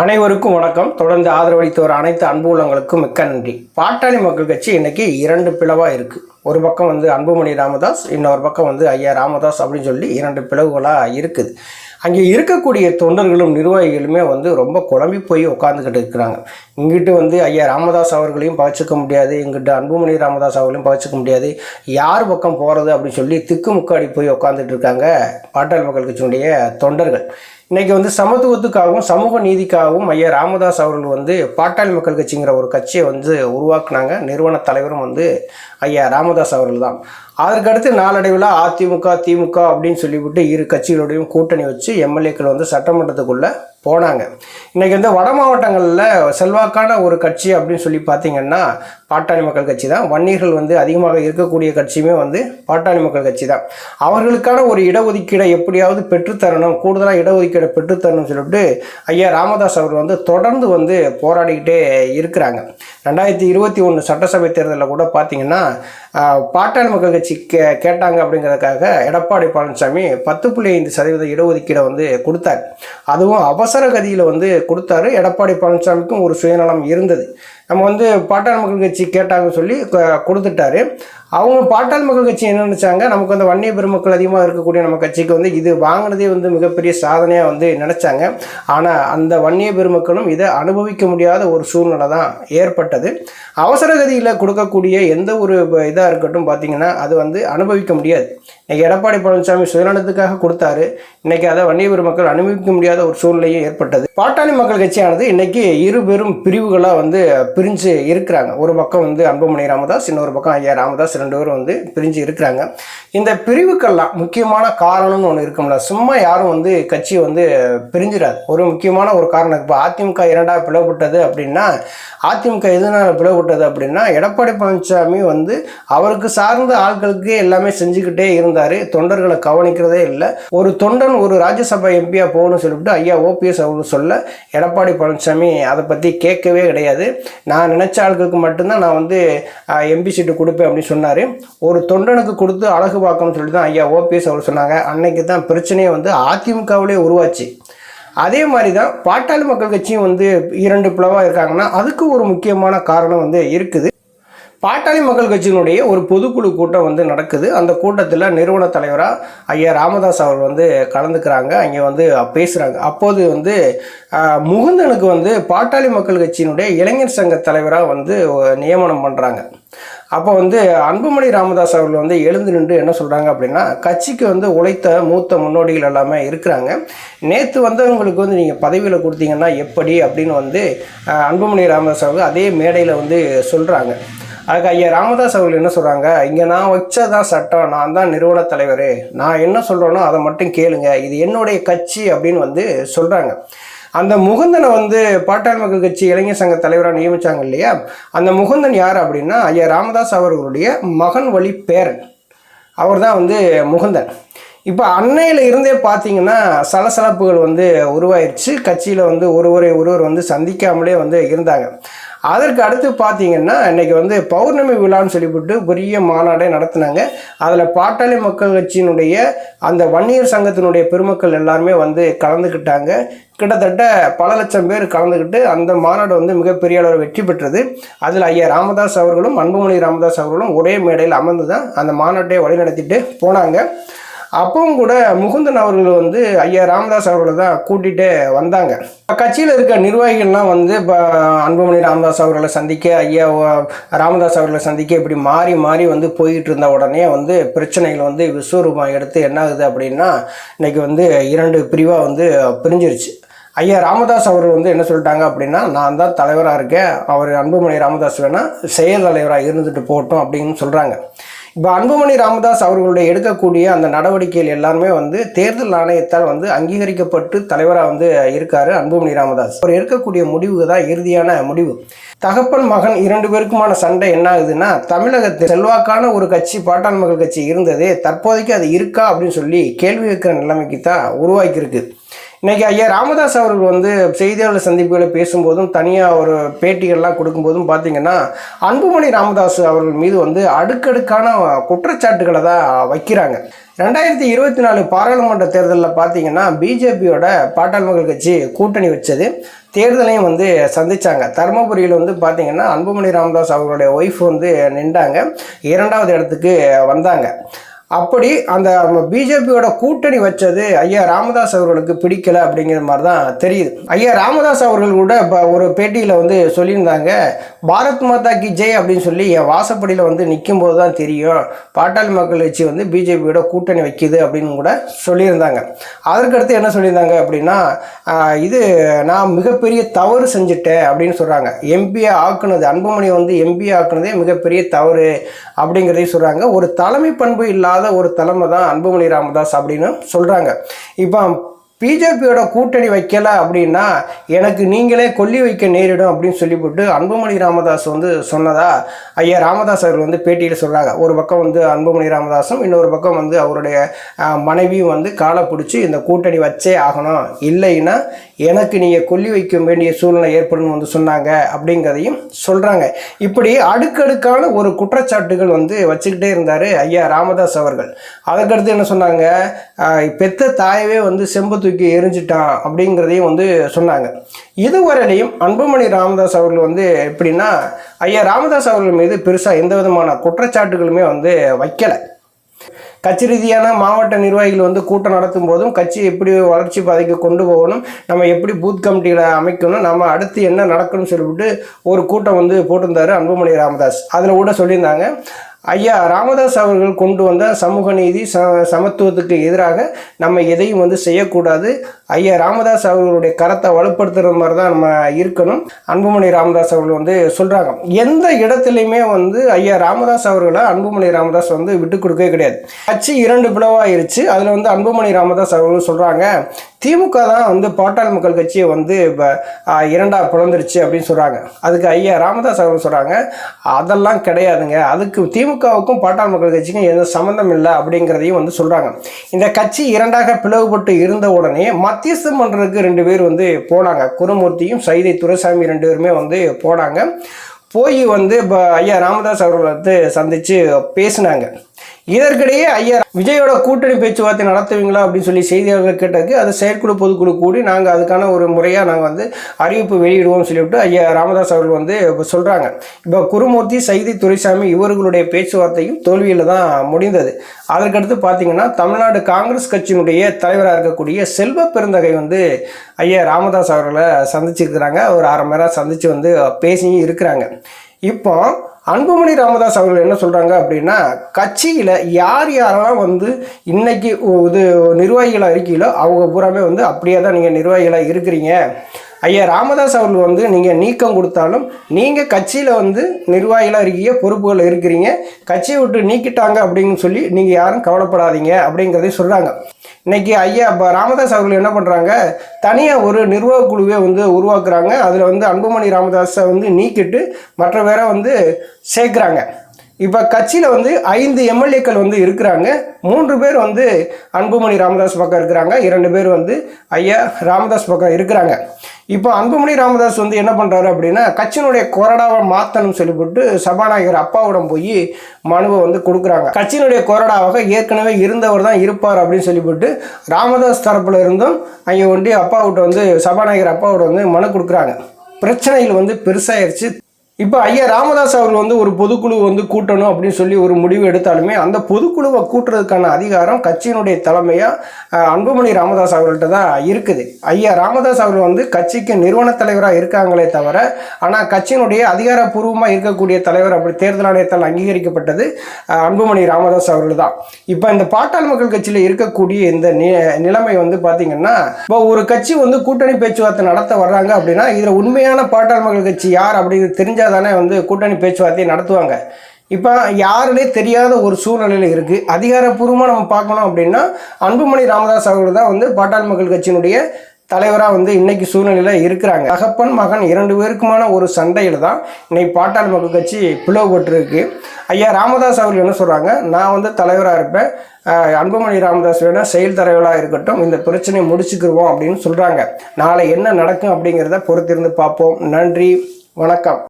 அனைவருக்கும் வணக்கம். தொடர்ந்து ஆதரவளித்து வர அனைத்து உள்ளங்களுக்கும் மிக்க நன்றி. பாட்டாளி மக்கள் கட்சி இன்னைக்கு இரண்டு பிளவாக இருக்குது ஒரு பக்கம் வந்து அன்புமணி ராமதாஸ் இன்னொரு பக்கம் வந்து ஐயா ராமதாஸ் அப்படின்னு சொல்லி இரண்டு பிளவுகளாக இருக்குது. அங்கே இருக்கக்கூடிய தொண்டர்களும் நிர்வாகிகளுமே வந்து ரொம்ப குழம்பி போய் உட்காந்துக்கிட்டு இருக்கிறாங்க. இங்கிட்டு வந்து ஐயா ராமதாஸ் அவர்களையும் பகிச்சுக்க முடியாது. இங்கிட்டு அன்புமணி ராமதாஸ் அவர்களையும் பகிச்சுக்க முடியாது. யார் பக்கம் போகிறது அப்படின்னு சொல்லி திக்குமுக்காடி போய் உட்காந்துட்டு இருக்காங்க பாட்டாளி மக்கள் கட்சியினுடைய தொண்டர்கள். இன்றைக்கி வந்து சமத்துவத்துக்காகவும் சமூக நீதிக்காகவும் ஐயா ராமதாஸ் அவர்கள் வந்து பாட்டாளி மக்கள் கட்சிங்கிற ஒரு கட்சியை வந்து உருவாக்குனாங்க. நிறுவன தலைவரும் வந்து ஐயா ராமதாஸ் அவர்கள் தான் அதற்கடுத்து நாளடைவில் அதிமுக திமுக அப்படின்னு சொல்லிவிட்டு இரு கட்சிகளுடையும் கூட்டணி வச்சு எம்எல்ஏக்கள் வந்து சட்டமன்றத்துக்குள்ளே போனாங்க. இன்றைக்கி வந்து வட மாவட்டங்களில் செல்வாக்கான ஒரு கட்சி அப்படின்னு சொல்லி பார்த்தீங்கன்னா பாட்டாளி மக்கள் கட்சி தான் வன்னியர்கள் வந்து அதிகமாக இருக்கக்கூடிய கட்சியுமே வந்து பாட்டாளி மக்கள் கட்சி தான் அவர்களுக்கான ஒரு இடஒதுக்கீடை எப்படியாவது பெற்றுத்தரணும் கூடுதலாக இடஒதுக்கீடை பெற்றுத்தரணும்னு சொல்லிட்டு ஐயா ராமதாஸ் அவர் வந்து தொடர்ந்து வந்து போராடிக்கிட்டே இருக்கிறாங்க. ரெண்டாயிரத்தி இருபத்தி ஒன்று சட்டசபை தேர்தலில் கூட பார்த்தீங்கன்னா பாட்டாளி மக்கள் கட்சி கே கேட்டாங்க அப்படிங்கிறதுக்காக எடப்பாடி பழனிசாமி பத்து புள்ளி ஐந்து சதவீத இடஒதுக்கீடை வந்து கொடுத்தார். அதுவும் அவசர கதியில் வந்து கொடுத்தாரு. எடப்பாடி பழனிசாமிக்கும் ஒரு சுயநலம் இருந்தது. நம்ம வந்து பாட்டாளி மக்கள் கட்சி கேட்டாங்கன்னு சொல்லி க- கொடுத்துட்டாரு. அவங்க பாட்டாளி மக்கள் கட்சி என்ன நினச்சாங்க? நமக்கு வந்து வன்னிய பெருமக்கள் அதிகமாக இருக்கக்கூடிய நம்ம கட்சிக்கு வந்து இது வாங்கினதே வந்து மிகப்பெரிய சாதனையாக வந்து நினச்சாங்க. ஆனால் அந்த வன்னிய பெருமக்களும் இதை அனுபவிக்க முடியாத ஒரு சூழ்நிலை தான் ஏற்பட்டது. அவசர கதியில் கொடுக்கக்கூடிய எந்த ஒரு இதாக இருக்கட்டும் பார்த்தீங்கன்னா அது வந்து அனுபவிக்க முடியாது. இன்றைக்கி எடப்பாடி பழனிசாமி சுயநலத்துக்காக கொடுத்தாரு. இன்றைக்கி அதை வன்னிய பெருமக்கள் அனுபவிக்க முடியாத ஒரு சூழ்நிலையும் ஏற்பட்டது. பாட்டாளி மக்கள் கட்சியானது இன்னைக்கு இரு பெரும் பிரிவுகளாக வந்து பிரிஞ்சு இருக்கிறாங்க. ஒரு பக்கம் வந்து அன்புமணி ராமதாஸ் இன்னொரு பக்கம் ஐயா ராமதாஸ் ரெண்டு பேரும் வந்து பிரிஞ்சு இருக்கிறாங்க. இந்த பிரிவுக்கெல்லாம் முக்கியமான காரணம்னு ஒன்று இருக்கும்ல. சும்மா யாரும் வந்து கட்சி வந்து பிரிஞ்சிடாது. ஒரு முக்கியமான ஒரு காரணம் இப்போ அதிமுக இரண்டாக பிளவுபட்டது அப்படின்னா அதிமுக எதனால் பிளவுபட்டது அப்படின்னா எடப்பாடி பழனிசாமி வந்து அவருக்கு சார்ந்த ஆட்களுக்கு எல்லாமே செஞ்சுக்கிட்டே இருந்தார். தொண்டர்களை கவனிக்கிறதே இல்லை. ஒரு தொண்டன் ஒரு ராஜ்யசபா எம்பியாக போகணும்னு சொல்லிவிட்டு ஐயா ஓபிஎஸ் அவர்கள் சொல்ல எடப்பாடி பழனிசாமி அதை பற்றி கேட்கவே கிடையாது. நான் நினச்ச ஆட்களுக்கு மட்டும்தான் நான் வந்து எம்பி சீட்டு கொடுப்பேன் அப்படின்னு சொன்னார். ஒரு தொண்டனுக்கு கொடுத்து அழகு பார்க்கணும்னு சொல்லிட்டு தான் ஐயா ஓபிஎஸ் அவர் சொன்னாங்க. அன்னைக்கு தான் பிரச்சனையே வந்து அதிமுகவிலே உருவாச்சு. அதே மாதிரி தான் பாட்டாளி மக்கள் கட்சியும் வந்து இரண்டு பிளவாக இருக்காங்கன்னா அதுக்கு ஒரு முக்கியமான காரணம் வந்து இருக்குது. பாட்டாளி மக்கள் கட்சியினுடைய ஒரு பொதுக்குழு கூட்டம் வந்து நடக்குது. அந்த கூட்டத்தில் நிறுவன தலைவராக ஐயா ராமதாஸ் அவர் வந்து கலந்துக்கிறாங்க. அங்கே வந்து பேசுகிறாங்க அப்போது வந்து முகுந்தனுக்கு வந்து பாட்டாளி மக்கள் கட்சியினுடைய இளைஞர் சங்க தலைவராக வந்து நியமனம் பண்ணுறாங்க அப்போ வந்து அன்புமணி ராமதாஸ் அவர்கள் வந்து எழுந்து நின்று என்ன சொல்கிறாங்க அப்படின்னா கட்சிக்கு வந்து உழைத்த மூத்த முன்னோடிகள் எல்லாமே இருக்கிறாங்க. நேற்று வந்தவங்களுக்கு வந்து நீங்கள் பதவியில் கொடுத்தீங்கன்னா எப்படி அப்படின்னு வந்து அன்புமணி ராமதாஸ் அவர்கள் அதே மேடையில் வந்து சொல்கிறாங்க அதுக்கு ஐயா ராமதாஸ் அவர்கள் என்ன சொல்கிறாங்க இங்கே நான் வச்சதான் சட்டம் நான் தான் நிறுவன தலைவர். நான் என்ன சொல்கிறேனோ அதை மட்டும் கேளுங்க. இது என்னுடைய கட்சி அப்படின்னு வந்து சொல்கிறாங்க அந்த முகுந்தனை வந்து பாட்டாளி மக்கள் கட்சி இளைஞர் சங்க தலைவராக நியமித்தாங்க இல்லையா? அந்த முகுந்தன் யார் அப்படின்னா ஐயா ராமதாஸ் அவர்களுடைய மகன் வழி பேரன். அவர் தான் வந்து முகுந்தன். இப்போ அன்னையில் இருந்தே பார்த்தீங்கன்னா சலசலப்புகள் வந்து உருவாயிருச்சு. கட்சியில் வந்து ஒருவரை ஒருவர் வந்து சந்திக்காமலே வந்து இருந்தாங்க. அதற்கு அடுத்து பார்த்தீங்கன்னா இன்றைக்கி வந்து பௌர்ணமி விழான்னு சொல்லிவிட்டு பெரிய மாநாடே நடத்தினாங்க. அதில் பாட்டாளி மக்கள் கட்சியினுடைய அந்த வன்னியர் சங்கத்தினுடைய பெருமக்கள் எல்லாருமே வந்து கலந்துக்கிட்டாங்க கிட்டத்தட்ட பல லட்சம் பேர் கலந்துக்கிட்டு அந்த மாநாடு வந்து மிகப்பெரிய அளவில் வெற்றி பெற்றது. அதில் ஐயா ராமதாஸ் அவர்களும் அன்புமணி ராமதாஸ் அவர்களும் ஒரே மேடையில் அமர்ந்து தான் அந்த மாநாட்டை வழிநடத்திட்டு போனாங்க. அப்பவும் கூட முகுந்தன் அவர்கள் வந்து ஐயா ராமதாஸ் அவர்களை தான் கூட்டிகிட்டே வந்தாங்க. கட்சியில் இருக்க நிர்வாகிகள்லாம் வந்து இப்போ அன்புமணி ராமதாஸ் அவர்களை சந்திக்க ஐயா ராமதாஸ் அவர்களை சந்திக்க இப்படி மாறி மாறி வந்து போயிட்டு இருந்த உடனே வந்து பிரச்சனைகள் வந்து விஸ்வரூபம் எடுத்து என்ன ஆகுது அப்படின்னா இன்னைக்கு வந்து இரண்டு பிரிவாக வந்து பிரிஞ்சிருச்சு. ஐயா ராமதாஸ் அவர் வந்து என்ன சொல்லிட்டாங்க அப்படின்னா நான் தான் தலைவராக இருக்கேன் அவர் அன்புமணி ராமதாஸ் வேணால் செயல் தலைவராக இருந்துட்டு போகட்டும் அப்படின்னு சொல்கிறாங்க இப்போ அன்புமணி ராமதாஸ் அவர்களுடைய எடுக்கக்கூடிய அந்த நடவடிக்கைகள் எல்லாருமே வந்து தேர்தல் ஆணையத்தால் வந்து அங்கீகரிக்கப்பட்டு தலைவராக வந்து இருக்காரு அன்புமணி ராமதாஸ். அவர் எடுக்கக்கூடிய முடிவு தான் இறுதியான முடிவு. தகப்பன் மகன் இரண்டு பேருக்குமான சண்டை என்ன ஆகுதுன்னா தமிழகத்தில் செல்வாக்கான ஒரு கட்சி பாட்டாண் மக்கள் கட்சி இருந்தது தற்போதைக்கு அது இருக்கா அப்படின்னு சொல்லி கேள்வி வைக்கிற நிலைமைக்கு தான் உருவாக்கியிருக்கு. இன்றைக்கி ஐயா ராமதாஸ் அவர்கள் வந்து செய்தியாளர் சந்திப்புகளை பேசும்போதும் தனியாக ஒரு பேட்டிகள்லாம் கொடுக்கும்போதும் பார்த்தீங்கன்னா அன்புமணி ராமதாஸ் அவர்கள் மீது வந்து அடுக்கடுக்கான குற்றச்சாட்டுகளை தான் வைக்கிறாங்க. ரெண்டாயிரத்தி இருபத்தி நாலு பாராளுமன்ற தேர்தலில் பார்த்தீங்கன்னா பிஜேபியோட பாட்டாள் மக்கள் கட்சி கூட்டணி வச்சது. தேர்தலையும் வந்து சந்தித்தாங்க தருமபுரியில் வந்து பார்த்திங்கன்னா அன்புமணி ராமதாஸ் அவர்களுடைய ஒய்ஃப் வந்து நின்றாங்க. இரண்டாவது இடத்துக்கு வந்தாங்க. அப்படி அந்த பிஜேபியோட கூட்டணி வச்சது ஐயா ராமதாஸ் அவர்களுக்கு பிடிக்கல அப்படிங்கிற மாதிரி தான் தெரியுது. ஐயா ராமதாஸ் அவர்கள் கூட இப்போ ஒரு பேட்டியில் வந்து சொல்லியிருந்தாங்க பாரத் மாதா கி ஜெய் அப்படின்னு சொல்லி என் வாசப்படியில் வந்து நிற்கும் போது தான் தெரியும். பாட்டாளி மக்கள் கட்சி வந்து பிஜேபியோட கூட்டணி வைக்குது அப்படின்னு கூட சொல்லியிருந்தாங்க. அதற்கடுத்து என்ன சொல்லியிருந்தாங்க அப்படின்னா இது நான் மிகப்பெரிய தவறு செஞ்சுட்டேன் அப்படின்னு சொல்கிறாங்க எம்பியை ஆக்குனது அன்புமணி வந்து எம்பி ஆக்குனதே மிகப்பெரிய தவறு அப்படிங்கிறதையும் சொல்கிறாங்க ஒரு தலைமை பண்பு இல்லாத ஒரு தலைமை தான் அன்புமணி ராமதாஸ் அப்படின்னு சொல்கிறாங்க இப்போ பிஜேபியோட கூட்டணி வைக்கல அப்படின்னா எனக்கு நீங்களே கொல்லி வைக்க நேரிடும் அப்படின்னு சொல்லிவிட்டு அன்புமணி ராமதாஸ் வந்து சொன்னதா ஐயா ராமதாஸ் அவர் வந்து பேட்டியில் சொல்கிறாங்க ஒரு பக்கம் வந்து அன்புமணி ராமதாஸும் இன்னொரு பக்கம் வந்து அவருடைய மனைவியும் வந்து காலை பிடிச்சி இந்த கூட்டணி வச்சே ஆகணும். இல்லைன்னா எனக்கு நீங்கள் கொல்லி வைக்க வேண்டிய சூழ்நிலை ஏற்படும் வந்து சொன்னாங்க அப்படிங்கிறதையும் சொல்கிறாங்க இப்படி அடுக்கடுக்கான ஒரு குற்றச்சாட்டுகள் வந்து வச்சுக்கிட்டே இருந்தார் ஐயா ராமதாஸ் அவர்கள். அதுக்கடுத்து என்ன சொன்னாங்க? பெத்த தாயவே வந்து செம்பு தூக்கி எரிஞ்சிட்டான் அப்படிங்கிறதையும் வந்து சொன்னாங்க. இதுவரையிலையும் அன்புமணி ராமதாஸ் அவர்கள் வந்து எப்படின்னா ஐயா ராமதாஸ் அவர்கள் மீது பெருசாக எந்த விதமான குற்றச்சாட்டுகளுமே வந்து வைக்கலை. கட்சி ரீதியான மாவட்ட நிர்வாகிகள் வந்து கூட்டம் நடத்தும் போதும் கட்சி எப்படி வளர்ச்சி பாதைக்கு கொண்டு போகணும் நம்ம எப்படி பூத் கமிட்டிகளை அமைக்கணும் நம்ம அடுத்து என்ன நடக்கணும்னு சொல்லிவிட்டு ஒரு கூட்டம் வந்து போட்டிருந்தாரு அன்புமணி ராமதாஸ். அதில் கூட சொல்லியிருந்தாங்க ஐயா ராமதாஸ் அவர்கள் கொண்டு வந்த சமூக நீதி ச சமத்துவத்துக்கு எதிராக நம்ம எதையும் வந்து செய்யக்கூடாது. ஐயா ராமதாஸ் அவர்களுடைய கரத்தை வலுப்படுத்துகிற மாதிரி தான் நம்ம இருக்கணும். அன்புமணி ராமதாஸ் அவர்கள் வந்து சொல்கிறாங்க எந்த இடத்துலையுமே வந்து ஐயா ராமதாஸ் அவர்களை அன்புமணி ராமதாஸ் வந்து விட்டு கொடுக்கவே கிடையாது. கட்சி இரண்டு பிளவாயிருச்சு. அதில் வந்து அன்புமணி ராமதாஸ் அவர்கள் சொல்கிறாங்க திமுக தான் வந்து பாட்டாளி மக்கள் கட்சியை வந்து இப்போ இரண்டாக பிளந்துருச்சு அப்படின்னு சொல்கிறாங்க அதுக்கு ஐயா ராமதாஸ் அவர்கள் சொல்கிறாங்க அதெல்லாம் கிடையாதுங்க. அதுக்கு திமுகவுக்கும் பாட்டாளி மக்கள் கட்சிக்கும் எந்த சம்மந்தம் இல்லை அப்படிங்கிறதையும் வந்து சொல்கிறாங்க இந்த கட்சி இரண்டாக பிளவுபட்டு இருந்த உடனே மத்தியஸ்தம் பண்ணுறதுக்கு ரெண்டு பேர் வந்து போனாங்க. குருமூர்த்தியும் சைதை துரைசாமி ரெண்டு பேருமே வந்து போனாங்க. போய் வந்து இப்போ ஐயா ராமதாஸ் அவர்களை வந்து சந்தித்து பேசினாங்க. இதற்கிடையே ஐயர் விஜயோட கூட்டணி பேச்சுவார்த்தை நடத்துவீங்களா அப்படின்னு சொல்லி செய்தியாளர்கள் கேட்டதுக்கு அது செயற்குழு பொதுக்குழு கூடி நாங்கள் அதுக்கான ஒரு முறையாக நாங்கள் வந்து அறிவிப்பு வெளியிடுவோம்னு சொல்லிவிட்டு ஐயா ராமதாஸ் அவர்கள் வந்து இப்போ சொல்கிறாங்க இப்போ குருமூர்த்தி சைதி துரைசாமி இவர்களுடைய பேச்சுவார்த்தையும் தோல்வியில் தான் முடிந்தது. அதற்கடுத்து பார்த்தீங்கன்னா தமிழ்நாடு காங்கிரஸ் கட்சியினுடைய தலைவராக இருக்கக்கூடிய செல்வ பெருந்தகை வந்து ஐயா ராமதாஸ் அவர்களை சந்திச்சிருக்கிறாங்க. ஒரு அரை மணி நேரம் சந்தித்து வந்து பேசியும் இருக்கிறாங்க. இப்போ அன்புமணி ராமதாஸ் அவர்கள் என்ன சொல்கிறாங்க அப்படின்னா கட்சியில் யார் யாரெல்லாம் வந்து இன்னைக்கு இது நிர்வாகிகளாக இருக்கீங்களோ அவங்க பூராமே வந்து அப்படியே தான் நீங்கள் நிர்வாகிகளாக இருக்கிறீங்க. ஐயா ராமதாஸ் அவர்கள் வந்து நீங்கள் நீக்கம் கொடுத்தாலும் நீங்கள் கட்சியில் வந்து நிர்வாகிகளாக இருக்கீங்க பொறுப்புகள் இருக்கிறீங்க. கட்சியை விட்டு நீக்கிட்டாங்க அப்படின்னு சொல்லி நீங்கள் யாரும் கவலைப்படாதீங்க அப்படிங்கிறதையும் சொல்கிறாங்க இன்றைக்கி ஐயா இப்போ ராமதாஸ் அவர்கள் என்ன பண்ணுறாங்க தனியாக ஒரு நிர்வாக குழுவே வந்து உருவாக்குறாங்க. அதில் வந்து அன்புமணி ராமதாஸை வந்து நீக்கிட்டு மற்ற பேரை வந்து சேர்க்குறாங்க. இப்போ கட்சியில் வந்து ஐந்து எம்எல்ஏக்கள் வந்து இருக்கிறாங்க. மூன்று பேர் வந்து அன்புமணி ராமதாஸ் பக்கம் இருக்கிறாங்க. இரண்டு பேர் வந்து ஐயா ராமதாஸ் பக்கம் இருக்கிறாங்க. இப்போ அன்புமணி ராமதாஸ் வந்து என்ன பண்ணுறாரு அப்படின்னா கட்சியினுடைய கொறடாவை மாற்றணும்னு சொல்லிவிட்டு சபாநாயகர் அப்பாவிடம் போய் மனுவை வந்து கொடுக்குறாங்க. கட்சியினுடைய கொறடாவாக ஏற்கனவே இருந்தவர் தான் இருப்பார் அப்படின்னு சொல்லிவிட்டு ராமதாஸ் தரப்பில் இருந்தும் அங்கே ஒண்டி அப்பாவிட்ட வந்து சபாநாயகர் அப்பாவோட வந்து மனு கொடுக்குறாங்க. பிரச்சனைகள் வந்து பெருசாகிடுச்சு இப்போ ஐயா ராமதாஸ் அவர்கள் வந்து ஒரு பொதுக்குழு வந்து கூட்டணும் அப்படின்னு சொல்லி ஒரு முடிவு எடுத்தாலுமே அந்த பொதுக்குழுவை கூட்டுறதுக்கான அதிகாரம் கட்சியினுடைய தலைமையாக அன்புமணி ராமதாஸ் அவர்கள்ட்ட தான் இருக்குது. ஐயா ராமதாஸ் அவர்கள் வந்து கட்சிக்கு நிறுவன தலைவராக இருக்காங்களே தவிர ஆனால் கட்சியினுடைய அதிகாரப்பூர்வமாக இருக்கக்கூடிய தலைவர் அப்படி தேர்தல் ஆணையத்தால் அங்கீகரிக்கப்பட்டது அன்புமணி ராமதாஸ் அவர்கள் தான். இப்போ இந்த பாட்டாள் மக்கள் கட்சியில் இருக்கக்கூடிய இந்த நிலைமை வந்து பார்த்தீங்கன்னா இப்போ ஒரு கட்சி வந்து கூட்டணி பேச்சுவார்த்தை நடத்த வர்றாங்க அப்படின்னா இதில் உண்மையான பாட்டாள் மக்கள் கட்சி யார் அப்படிங்கிறது தானே வந்து கூட்டணி பேச்சுவார்த்தையை நடத்துவாங்க. இப்போ யாருனே தெரியாத ஒரு சூழ்நிலையில் இருக்குது அதிகாரப்பூர்வமாக நம்ம பார்க்கணும் அப்படின்னா அன்புமணி ராமதாஸ் அவர்கள் தான் வந்து பாட்டாள் மக்கள் கட்சியினுடைய தலைவராக வந்து இன்னைக்கு சூழ்நிலையில் இருக்கிறாங்க. தகப்பன் மகன் இரண்டு பேருக்குமான ஒரு சண்டையில் தான் இன்னைக்கு பாட்டாள் மக்கள் கட்சி பிளவுபட்டுருக்கு ஐயா ராமதாஸ் அவர்கள் என்ன சொல்கிறாங்க நான் வந்து தலைவராக இருப்பேன். அன்புமணி ராமதாஸ் வேணால் செயல் தலைவராக இருக்கட்டும். இந்த பிரச்சனையை முடிச்சுக்கிடுவோம் அப்படின்னு சொல்கிறாங்க நாளை என்ன நடக்கும் அப்படிங்கிறத பொறுத்திருந்து பார்ப்போம். நன்றி. வணக்கம்.